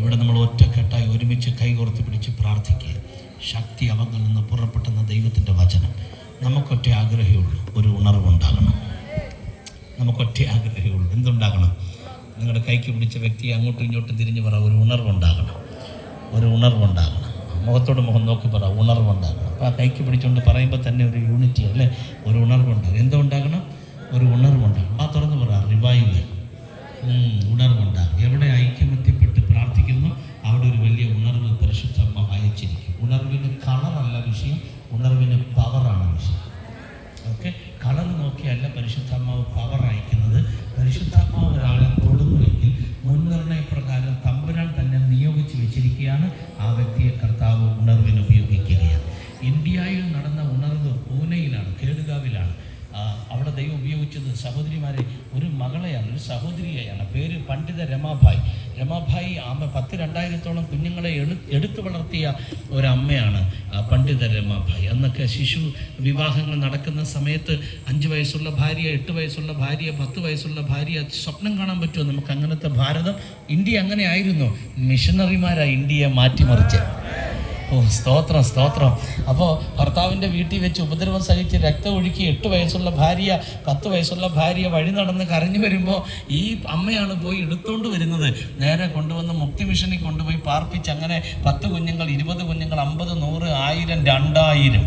ഇവിടെ നമ്മൾ ഒറ്റക്കെട്ടായി ഒരുമിച്ച് കൈകോർത്ത് പിടിച്ച് പ്രാർത്ഥിക്കുക. ശക്തി അവങ്ങളിൽ നിന്ന് പുറപ്പെട്ടെന്ന ദൈവത്തിന്റെ വചനം. നമുക്കൊറ്റ ആഗ്രഹമുള്ളൂ ഒരു ഉണർവുണ്ടാകണം നമുക്കൊറ്റ ആഗ്രഹമുള്ളൂ എന്തുണ്ടാകണം? നിങ്ങളുടെ കൈക്ക് പിടിച്ച വ്യക്തി അങ്ങോട്ടും ഇങ്ങോട്ടും തിരിഞ്ഞ് പറ ഒരു ഉണർവുണ്ടാകണം ഒരു ഉണർവുണ്ടാകണം മുഖത്തോട് മുഖം നോക്കി പറ ഉണർവുണ്ടാകണം അപ്പോൾ ആ കൈക്ക് പിടിച്ചുകൊണ്ട് പറയുമ്പോൾ തന്നെ ഒരു യൂണിറ്റി അല്ലേ? ഒരു ഉണർവുണ്ടാകും എന്തുണ്ടാകണം ഒരു ഉണർവുണ്ടാകും ആ തുറന്ന് പറ റിവൈവൽ ഉണർവുണ്ടാകും എവിടെ ഐക്യമത്യപ്പെട്ട് പ്രാർത്ഥിക്കുന്നു അവിടെ ഒരു വലിയ ഉണർവ് പരിശുദ്ധമ്മ വായിച്ചിരിക്കും. ഉണർവിന് കളറല്ല വിഷയം ഉണർവിന് പവറാണ് വിഷയം. ഓക്കെ കളർ നോക്കിയല്ല പരിശുദ്ധാത്മാവ് പവർ അയക്കുന്നത്. പരിശുദ്ധാത്മാവ് ഒരാളെ തൊടുന്നുവെങ്കിൽ മുൻനിർണയ പ്രകാരം തമ്പുരാൻ തന്നെ നിയോഗിച്ച് വെച്ചിരിക്കുകയാണ്. ആ വ്യക്തിയെ കർത്താവ് ഉണർവിന് ഉപയോഗിക്കുകയാണ്. ഇന്ത്യയിൽ നടന്ന ഉണർവ് പൂനെയിലാണ് കേടുകാവിലാണ്. അവിടെ ദൈവം ഉപയോഗിച്ചത് സഹോദരിമാരെ ഒരു മകളെയാണ് ഒരു സഹോദരിയെയാണ്. പേര് പണ്ഡിത രമാഭായ്. രമാഭായി അമ്മ പത്ത് രണ്ടായിരത്തോളം കുഞ്ഞുങ്ങളെ എടു എടുത്തു വളർത്തിയ ഒരമ്മയാണ് പണ്ഡിത രമാഭായി. അന്നൊക്കെ ശിശു വിവാഹങ്ങൾ നടക്കുന്ന സമയത്ത് അഞ്ച് വയസ്സുള്ള ഭാര്യ എട്ട് വയസ്സുള്ള ഭാര്യ പത്ത് വയസ്സുള്ള ഭാര്യ സ്വപ്നം കാണാൻ പറ്റുമോ? നമുക്ക് അങ്ങനത്തെ ഭാരതം ഇന്ത്യ അങ്ങനെ ആയിരുന്നു. മിഷണറിമാരാണ് ഇന്ത്യയെ മാറ്റിമറിച്ച്. ഓ സ്തോത്രം സ്തോത്രം. അപ്പോൾ ഭർത്താവിന്റെ വീട്ടിൽ വെച്ച് ഉപദ്രവം സഹിച്ച് രക്തം ഒഴുക്കി എട്ട് വയസ്സുള്ള ഭാര്യ പത്ത് വയസ്സുള്ള ഭാര്യ വഴി നടന്ന് കരഞ്ഞു വരുമ്പോൾ ഈ അമ്മയാണ് പോയി എടുത്തുകൊണ്ട് വരുന്നത്. നേരെ കൊണ്ടുവന്ന് മുക്തി മിഷനിൽ കൊണ്ടുപോയി പാർപ്പിച്ച് അങ്ങനെ പത്ത് കുഞ്ഞുങ്ങൾ ഇരുപത് കുഞ്ഞുങ്ങൾ അമ്പത് നൂറ് ആയിരം രണ്ടായിരം.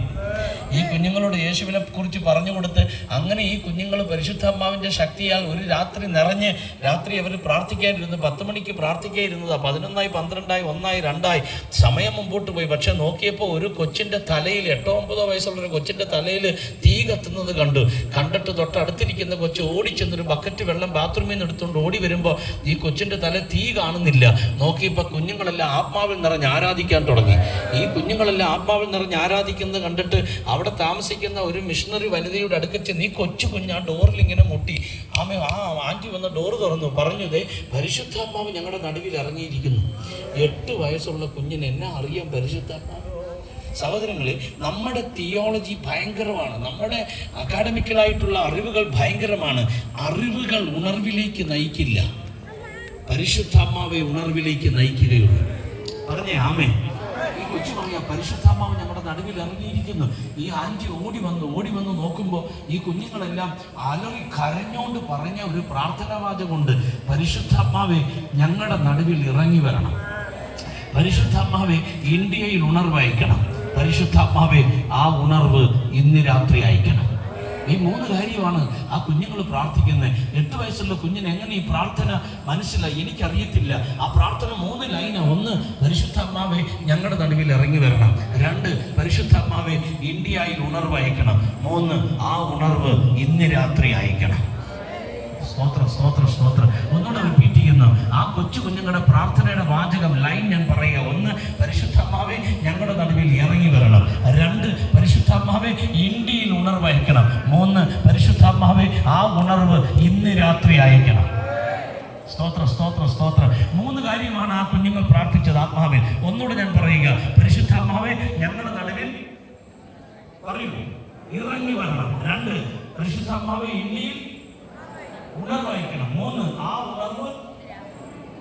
ഈ കുഞ്ഞുങ്ങളോട് യേശുവിനെ കുറിച്ച് പറഞ്ഞു കൊടുത്ത് അങ്ങനെ ഈ കുഞ്ഞുങ്ങൾ പരിശുദ്ധാത്മാവിന്റെ ശക്തിയാൽ ഒരു രാത്രി നിറഞ്ഞ് രാത്രി അവർ പ്രാർത്ഥിക്കാനിരുന്നു. പത്ത് മണിക്ക് പ്രാർത്ഥിക്കാനിരുന്നതാ പതിനൊന്നായി പന്ത്രണ്ടായി ഒന്നായി രണ്ടായി. സമയം മുമ്പോട്ട് പോയി. പക്ഷെ നോക്കിയപ്പോൾ ഒരു കൊച്ചിന്റെ തലയിൽ എട്ടോ ഒമ്പതോ വയസ്സുള്ള ഒരു കൊച്ചിന്റെ തലയിൽ തീ കത്തുന്നത് കണ്ടു. കണ്ടിട്ട് തൊട്ടടുത്തിരിക്കുന്ന കൊച്ച് ഓടിച്ചെന്നൊരു ബക്കറ്റ് വെള്ളം ബാത്റൂമിൽ നിന്ന് എടുത്തുകൊണ്ട് ഓടി വരുമ്പോൾ ഈ കൊച്ചിന്റെ തല തീ കാണുന്നില്ല. നോക്കിയപ്പോൾ കുഞ്ഞുങ്ങളെല്ലാം ആത്മാവിൽ നിറഞ്ഞ് ആരാധിക്കാൻ തുടങ്ങി. ഈ കുഞ്ഞുങ്ങളെല്ലാം ആത്മാവിൽ നിറഞ്ഞ് ആരാധിക്കുന്നത് കണ്ടിട്ട് താമസിക്കുന്ന ഒരു മിഷണറി വനിതയുടെ അടുക്കൽ നീ കൊച്ചു കുഞ്ഞ് ആ ഡോറിൽ ഇങ്ങനെ മുട്ടി. ആമ ആ ആന്റി വന്ന ഡോറ് തുറന്നു. പറഞ്ഞു ദേ പരിശുദ്ധാത്മാവ് ഞങ്ങളുടെ നടുവിൽ ഇറങ്ങിയിരിക്കുന്നു. എട്ട് വയസ്സുള്ള കുഞ്ഞിന് എന്നെ അറിയാം പരിശുദ്ധാത്മാവ്? സഹോദരങ്ങളെ നമ്മുടെ തിയോളജി ഭയങ്കരമാണ്. നമ്മുടെ അക്കാഡമിക്കലായിട്ടുള്ള അറിവുകൾ ഭയങ്കരമാണ്. അറിവുകൾ ഉണർവിലേക്ക് നയിക്കില്ല. പരിശുദ്ധാത്മാവെ ഉണർവിലേക്ക് നയിക്കുകയുള്ളൂ. പറഞ്ഞേ ആമേ ഈ കൊച്ചുമായ പരിശുദ്ധാമാവ് ഞങ്ങളുടെ നടുവിൽ ഇറങ്ങിയിരിക്കുന്നു. ഈ ആന്റി ഓടി വന്ന് ഓടി വന്ന് നോക്കുമ്പോൾ ഈ കുഞ്ഞുങ്ങളെല്ലാം അലറി കരഞ്ഞോണ്ട് പറഞ്ഞ ഒരു പ്രാർത്ഥനാവാചകമുണ്ട്. പരിശുദ്ധാത്മാവെ ഞങ്ങളുടെ നടുവിൽ ഇറങ്ങി വരണം. പരിശുദ്ധാത്മാവെ ഇന്ത്യയിൽ ഉണർവ് അയക്കണം പരിശുദ്ധാത്മാവെ ആ ഉണർവ് ഇന്ന് രാത്രി അയക്കണം. ഈ മൂന്ന് കാര്യമാണ് ആ കുഞ്ഞുങ്ങൾ പ്രാർത്ഥിക്കുന്നത്. എട്ട് വയസ്സുള്ള കുഞ്ഞിന് എങ്ങനെ ഈ പ്രാർത്ഥന മനസ്സിലായി? എനിക്കറിയത്തില്ല. ആ പ്രാർത്ഥന മൂന്ന് ലൈന. ഒന്ന് പരിശുദ്ധാത്മാവെ ഞങ്ങളുടെ നടുവിൽ ഇറങ്ങി വരണം. രണ്ട് പരിശുദ്ധാത്മാവെ ഇന്ത്യയിൽ ഉണർവ് അയക്കണം. മൂന്ന് ആ ഉണർവ് ഇന്ന് രാത്രി അയക്കണം. സ്തോത്രം സ്തോത്രം സ്തോത്രം. ഒന്നുകൂടെ റിപ്പീറ്റ് ചെയ്യുന്നു. ആ കൊച്ചു കുഞ്ഞുങ്ങളുടെ പ്രാർത്ഥനയുടെ വാചകം ലൈൻ ഞാൻ പറയുക. ഒന്ന് പരിശുദ്ധാത്മാവെ ഞങ്ങളുടെ നടുവിൽ ഇറങ്ങി വരണം. രണ്ട് പരിശുദ്ധാത്മാവെ ഇന്ത്യയിൽ ഉണർവ് അയക്കണം മൂന്ന് പരിശുദ്ധാത്മാവെ ആ ഉണർവ് ഇന്ന് രാത്രി അയക്കണം. സ്തോത്രം സ്തോത്രം സ്തോത്രം. മൂന്ന് കാര്യമാണ് ആ കുഞ്ഞുങ്ങൾ പ്രാർത്ഥിച്ചത് ആത്മാവിൽ ഒന്നുകൂടെ ഞാൻ പറയുക പരിശുദ്ധാത്മാവെ ഞങ്ങളുടെ നടുവിൽ പറയൂ ഇറങ്ങി വരണം. രണ്ട് പരിശുദ്ധാത്മാവെ ഇന്ത്യയിൽ ഉണർവയക്കണം. മൂന്ന് ആ ഉണർവ്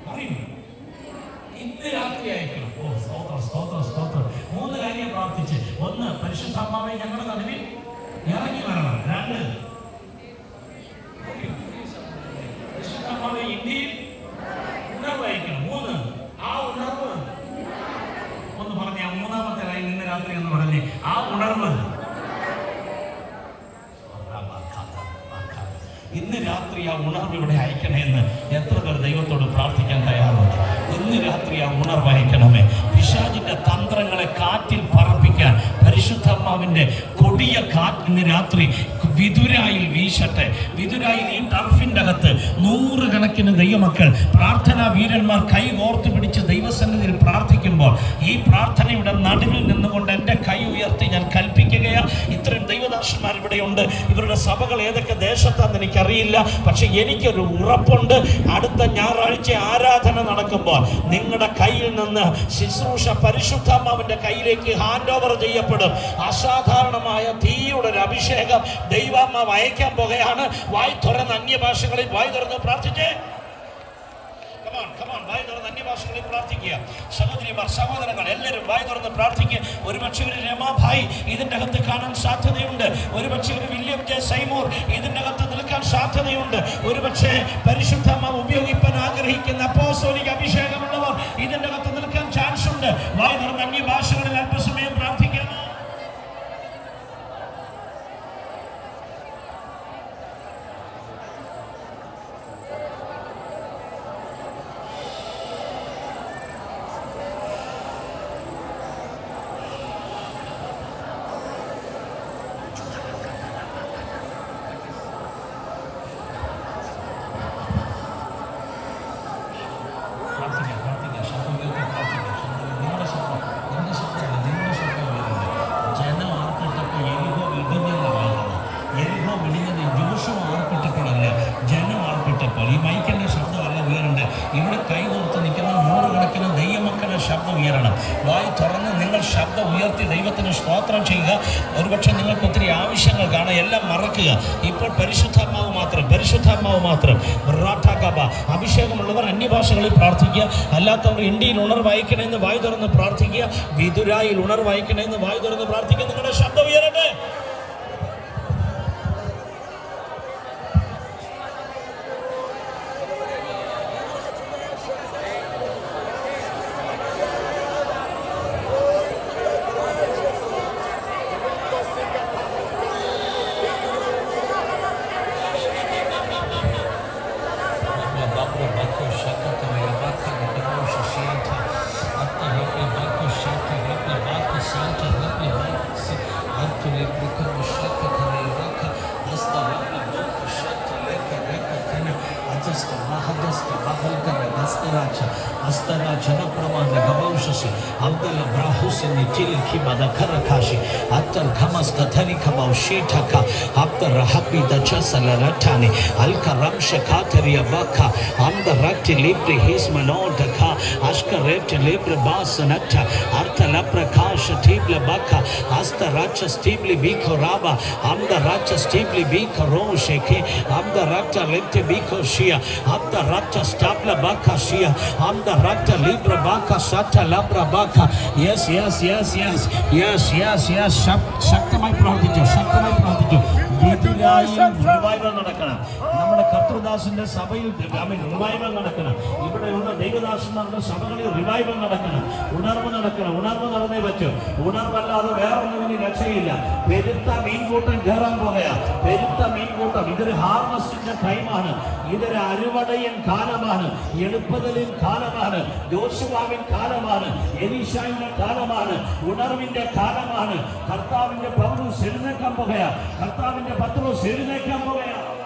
പറയൂ ഇന്ന് രാത്രി അയക്കണം. ഓ സ്തോത്രം സ്തോത്രം സ്തോത്രം. മൂന്ന് കാര്യം പ്രാർത്ഥിച്ച്. ഒന്ന് പരിശുദ്ധാത്മാവെ ഞങ്ങളുടെ നടുവിൽ വരണം രണ്ട് പരിശുദ്ധാത്മാവെ ഇന്ത്യയിൽ ആ ഉണർവ് ഒന്ന് പറഞ്ഞേ മൂന്നാമത്തെ ലൈൻ രാത്രി എന്ന് പറഞ്ഞേ ആ ഉണർവ് ഇന്ന് രാത്രി ഉണർവ് ഇവിടെ അയക്കണമെന്ന് എത്ര പേർ ദൈവത്തോട് പ്രാർത്ഥിക്കാൻ തയ്യാറുണ്ട് ഇന്ന് രാത്രി ആ ഉണർവ് തന്ത്രങ്ങളെ കാറ്റിൽ പറപ്പിക്കാൻ പരിശുദ്ധാത്മാവിന്റെ കൊടിയ കാറ്റ് ഇന്ന് രാത്രി വിതുരായിൽ വീശട്ടെ. വിതുരായിൽ ഈ ടർഫിന്റെ അകത്ത് നൂറുകണക്കിന് ദൈവമക്കൾ പ്രാർത്ഥനാ വീരന്മാർ കൈ ഓർത്ത് പിടിച്ച് ദൈവസന്നിധിയിൽ പ്രാർത്ഥിക്കുമ്പോൾ ഈ പ്രാർത്ഥനയുടെ നടുവിൽ നിന്നുകൊണ്ട് എന്റെ കൈ ഉയർത്തി ഞാൻ കൽപ്പിക്കുകയാ. ഇവിടെ ഇവിടെയുണ്ട് ഇവരുടെ സഭകൾ ഏതൊക്കെ ദേശത്താന്ന് എനിക്കറിയില്ല. പക്ഷെ എനിക്കൊരു ഉറപ്പുണ്ട്. അടുത്ത ഞായറാഴ്ച ആരാധന നടക്കുമ്പോൾ നിങ്ങളുടെ കയ്യിൽ നിന്ന് ശുശ്രൂഷ പരിശുദ്ധാത്മാവിന്റെ കയ്യിലേക്ക് ഹാൻഡ് ഓവർ ചെയ്യപ്പെടും. അസാധാരണമായ തീയുടെ ഒരു അഭിഷേകം ദൈവാമ്മ അയക്കാൻ പോകുകയാണ്. വായി തുറന്ന് അന്യഭാഷകളിൽ വായി തുറന്ന് പ്രാർത്ഥിച്ചേ. On, come on. തുറന്ന് അന്യഭാഷകളിൽ പ്രാർത്ഥിക്കുക. സഹോദരിമാർ സഹോദരങ്ങൾ എല്ലാവരും വായി തുറന്ന് പ്രാർത്ഥിക്കുക. ഒരുപക്ഷെ ഒരു രമാഭായി ഇതിന്റെ അകത്ത് കാണാൻ സാധ്യതയുണ്ട്. ഒരുപക്ഷെ ഒരു വില്യം ജെ സൈമൂർ ഇതിന്റെ അകത്ത് നിൽക്കാൻ സാധ്യതയുണ്ട്. ഒരുപക്ഷെ പരിശുദ്ധമ്മ ഉപയോഗിക്കാൻ ആഗ്രഹിക്കുന്ന അപ്പോസ്തോലിക അഭിഷേകമുള്ളവർ ഇതിന്റെ അകത്ത് നിൽക്കാൻ ചാൻസ് ഉണ്ട് വായി തുറന്ന് അന്യഭാഷകളിൽ അല്പസമയം പ്രാർത്ഥിക്കാമോ പ്രാർത്ഥിക്കുക പ്രാർത്ഥിക്കുക ശബ്ദം ഉയർത്തി പ്രാർത്ഥിക്കുക ശബ്ദം നിങ്ങളുടെ ശബ്ദം നിങ്ങളുടെ ശബ്ദമല്ല നിങ്ങളുടെ ശബ്ദം ഉയരുന്നത് ജനം ആർപ്പിട്ടപ്പോൾ എരിഹോ ഇടിഞ്ഞെന്ന് പറയുന്നത് എരിഹോ ഇടിഞ്ഞത് ജോഷു ആർപ്പിട്ടപ്പോഴല്ല ജനം ആർപ്പിട്ടപ്പോൾ ഈ മൈക്കിന്റെ ശബ്ദമല്ല ഉയരേണ്ടത് ഇവിടെ കൈകോർത്ത് നിൽക്കുന്ന നൂറുകണക്കിന് ദൈവമക്കളുടെ ശബ്ദം ഉയരണം. വായി തുറന്ന് നിങ്ങൾ ശബ്ദം ഉയർത്തി ദൈവത്തിന് സ്തോത്രം ചെയ്യുക. ഒരുപക്ഷെ നിങ്ങൾക്ക് ഒത്തിരി ആവശ്യങ്ങൾ കാണാം. എല്ലാം മറക്കുക. ഇപ്പോൾ പരിശുദ്ധാത്മാവ് മാത്രം പരിശുദ്ധാത്മാവ് മാത്രം. റാഠാകബ അഭിഷേകമുള്ളവർ അന്യഭാഷകളിൽ പ്രാർത്ഥിക്കുക. അല്ലാത്തവർ ഇന്ത്യയിൽ ഉണർവായിക്കണമെന്ന് വായി തുറന്ന് പ്രാർത്ഥിക്കുക. വിതുരായിൽ ഉണർവായിക്കണമെന്ന് വായി തുറന്ന് പ്രാർത്ഥിക്കുക. നിങ്ങളുടെ ശബ്ദം ഉയരട്ടെ. అస్తరాక్ష అస్తరాక్షర ప్రమాద గమౌషసి అబ్దుల బ్రాహుసిని చిలికి మద కరకాషి అత్తర్ ఖమస్ కథని ఖమౌ షీఠక అబ్ద రహపి దచసల రఠాని అల్క రంష ఖాతరి అబక అమ్ద రక్తి లిప్రి హిస్ మనోటక అష్క రేప్టి లిప్రి బాస నట్ట అర్థల ప్రకాశ టీప్ల బక అస్త రక్ష స్టీప్లి బీఖో రాబ అమ్ద రక్ష స్టీప్లి బీఖో రో షేఖే అబ్ద రక్ష లిప్టి బీఖో షియా అబ్ద రక్ష స్టాప్ల బక Rabashia. Amda Rakta Libra Baka Sata Labra Baka. Yes, yes, yes, yes, yes, yes, yes. ശക്തമായി പ്രാർത്ഥിച്ചു ശക്തമായി പ്രാർത്ഥിച്ചു റിവൈവൽ നടക്കണം നമ്മുടെ കർത്തൃദാസിന്റെ സഭയിൽ റിവൈവൽ നടക്കണം ഇവിടെയുള്ള ദൈവദാസന്മാരുടെ സഭകളിൽ റിവൈവൽ നടക്കണം നടക്കണം. ഉണർവ് നടന്നേ പറ്റും. ഉണർവല്ലാതെ വേറൊന്നിന് രക്ഷയില്ല. പെരുത്ത മീൻകൂട്ടം കയറാൻ പോകയാ പെരുത്ത മീൻകൂട്ടം ഇതൊരു ഹാർവസ്റ്റിന്റെ ടൈമാണ് ഇതൊരു അരുവടയൻ കാലമാണ്. എളുപ്പതലിൻ കാലമാണ്. ജോഷുവാവിൻ കാലമാണ്. എലീഷായുടെ കാലമാണ്. ഉണർവിന്റെ കാലമാണ്. കർത്താവിന്റെ പൗരൂസ് എഴുന്നേക്കാൻ പോകയാ കർത്താവിന്റെ പത്രോസ് എഴുന്നേക്കാൻ പോകുകയാ